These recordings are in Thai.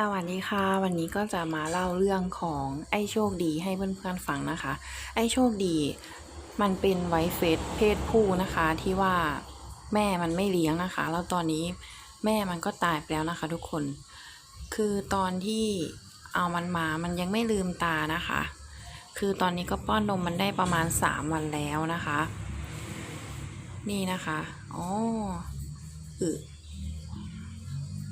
สวัสดีค่ะ วันนี้ก็จะมาเล่าเรื่องของไอ้โชคดีให้เพื่อนๆฟังนะคะ ไอ้โชคดี มันเป็นไวเฟสเพศผู้นะคะ ที่ว่าแม่มันไม่เลี้ยงนะคะ แล้วตอนนี้แม่มันก็ตายไปแล้วนะคะ ทุกคน คือตอนที่เอามันมามันยังไม่ลืมตานะคะ คือตอนนี้ก็ป้อนนมมันได้ประมาณสามวันแล้วนะคะ นี่นะคะอ๋ออึ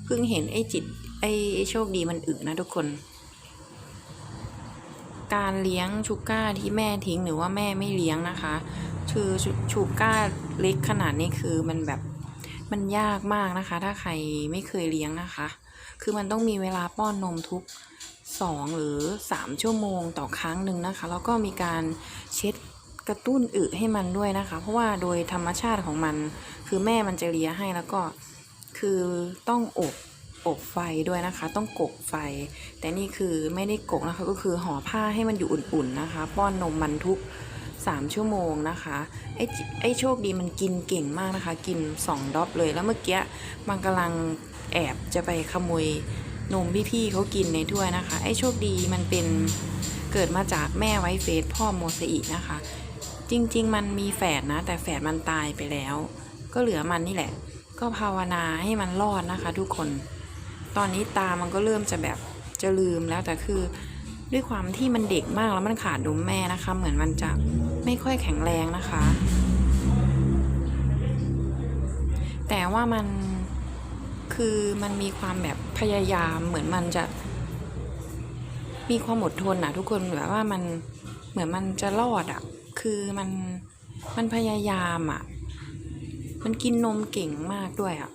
เพิ่งเห็นไอ้จิต ไอ้โชคดีมันอึนะทุกคน การเลี้ยงชูก้าที่แม่ทิ้งหรือว่าแม่ไม่เลี้ยงนะคะ คือชูก้าเล็กขนาดนี้คือมันแบบมันยากมากนะคะ ถ้าใครไม่เคยเลี้ยงนะคะ คือมันต้องมีเวลาป้อนนมทุกสองหรือสามชั่วโมงต่อครั้งหนึ่งนะคะ แล้วก็มีการเช็ดกระตุ้นอึให้มันด้วยนะคะ เพราะว่าโดยธรรมชาติของมัน คือแม่มันจะเลียให้แล้วก็คือต้องอบ อบไฟด้วยนะคะ ต้องกกไฟ แต่นี่คือไม่ได้กกนะคะก็คือห่อผ้าให้มันอยู่อุ่นๆนะคะ ป้อนนมมันทุก 3 ชั่วโมงนะคะไอ้ไอ้โชคดีมันกินเก่งมากนะคะ กิน 2ดอปเลยแล้วเมื่อกี้มันกำลังแอบจะไปขโมยนมพี่ๆเขากินในถ้วยนะคะ ไอ้โชคดีมันเป็นเกิดมาจากแม่ไวเฟสพ่อโมเสอินะคะ จริงๆ มันมีแฝดนะ แต่แฝดมันตายไปแล้ว ก็เหลือมันนี่แหละ ก็ภาวนาให้มันรอดนะคะทุกคน ตอนนี้ตามันก็เริ่มจะแบบจะลืมแล้วแต่คือด้วยความที่มันเด็กมากแล้วมันขาดนมแม่นะคะ เหมือนมันจะไม่ค่อยแข็งแรงนะคะ แต่ว่ามันคือมันมีความแบบพยายามเหมือนมันจะมีความอดทนนะทุกคนแบบว่ามันเหมือนมันจะรอดอะ่ะคือมันมันพยายามอะ่ะมันกินนมเก่งมากด้วยอะ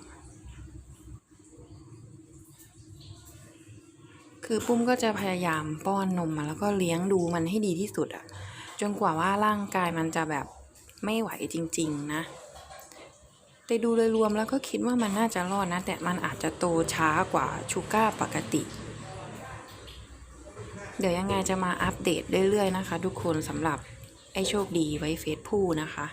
คือปุ้มก็จะพยายามป้อนนมมาแล้วก็เลี้ยงดูมันให้ดีที่สุดอะจนกว่าว่าร่างกายมันจะแบบไม่ไหวจริง ๆ นะ แต่ดูโดยรวมแล้วก็คิดว่ามันน่าจะรอดนะ แต่มันอาจจะโตช้ากว่าชูก้าปกติ เดี๋ยวยังไงจะมาอัปเดตเรื่อยๆนะคะ ทุกคนสำหรับไอ้โชคดีไว้เฟซผู้นะคะ